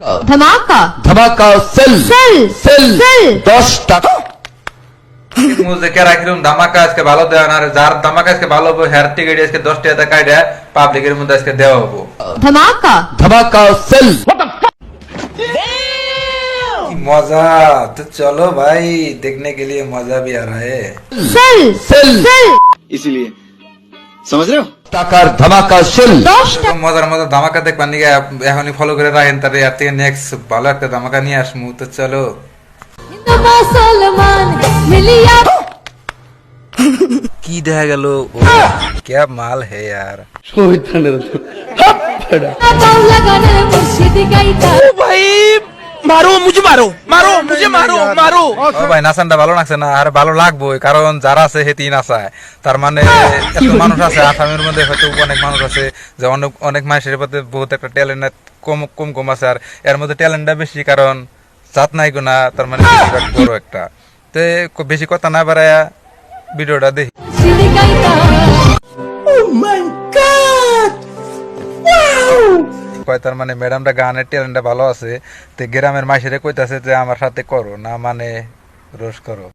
धमाका धमाका sell sell sell sell 10 টাকা মুজেকে রাখিলাম ধামাকা আজকে ভালো দেওয়া না যার ধামাকা আজকে ভালো হবে হেয়ার টিকিট আজকে 10 টাকা টাকা এটা পাবলিকের মধ্যে আজকে দেওয়া হবে ধামাকা ধামাকা সেল मज़ा तो चलो भाई देखने के लिए मज़ा भी आ रहा है सेल सेल, सेल। इसीलिए समझ रहे हो টাকার ধামাকা সেল। মজার মজার ধামাকা দেখবার নিয়ে এখনই ফলো করে রাখেন তাহলে আর থেকে নেক্সট ভালো একটা ধামাকা নিয়ে আসমু তো চলো। কি দেখা গেল? কে মাল হে আর শহীদ মারো মুঝে মারো মারো মুঝে মারো মারো। ও ভাই নাসানটা ভালো লাগছে না আর ভালো লাগবে কারণ যারা আছে হে তিন তার মানে এত মানুষ আছে আসামের মধ্যে হয়তো অনেক মানুষ আছে যে অনেক অনেক মানুষের মধ্যে বহুত একটা ট্যালেন্ট কম কম কম আছে আর এর মধ্যে ট্যালেন্টটা বেশি কারণ চাঁদ নাই গুণা তার মানে বড় একটা। তো বেশি কথা না বাড়ায়া ভিডিওটা দেখি। কয়, তার মানে ম্যাডামটা গানের ট্যালেন্টটা ভালো আছে, তো গ্রামের মাসেরে কইতাছে যে আমার সাথে করো, না মানে রোজ করো।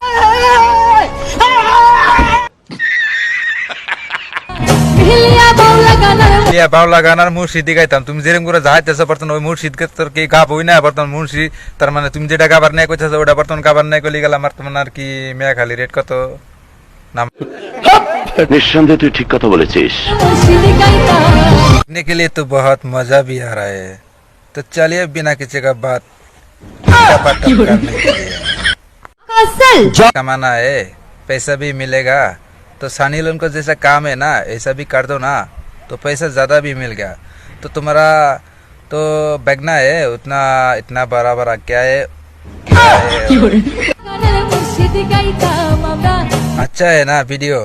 ইয়া বাউলা গান আর মুর্শিদি গাইতাম, তুমি যেরকম করে যাইতেছো বর্তমান ওই মুর্শিদ কে তোর কি গাবই না? বর্তমান মুর্শিদ তার মানে তুমি যেটা গাবার নাই কইতেছো, ওটা বর্তমান গাবার নাই কইলি গেল আমার তোমার আর কি মেয়া খালি রেট কত? নিঃসন্দেহে তুই ঠিক কথা বলেছিস মুর্শিদ গাইতা देखने के लिए तो बहुत मजा भी आ रहा है तो चलिए बिना किसी का बात टपाटप करने के लिए का सेल कमाना है पैसा भी मिलेगा तो सनी लोन को जैसा काम है ना ऐसा भी कर दो ना तो पैसा ज़्यादा भी मिल गया तो तुम्हारा तो बैगना है उतना इतना बड़ा बड़ा क्या है अच्छा है ना वीडियो?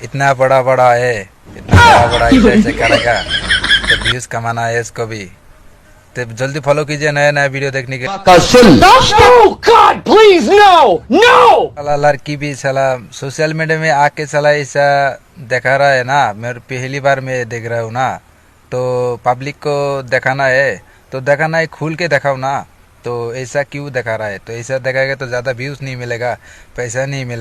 इतना बड़ा बड़ा है इतना बड़ा बड़ा ऐसे ऐसे करेगा तो व्यूज़ कमाना है इसको भी। तो जल्दी फॉलो कीजिए नया नया वीडियो देखने के साला लड़की भी साला सोशल मीडिया में आके साला ऐसा दिखा रहा है ना। मेरे पहली बार मैं देख रहा हूँ ना। तो पब्लिक को दिखाना है। तो दिखाना है खुल के दिखाओ ना। तो ऐसा क्यों दिखा रहा है? तो ऐसा दिखाएगा तो ज़्यादा व्यूज़ नहीं मिलेगा पैसा नहीं मिलेगा।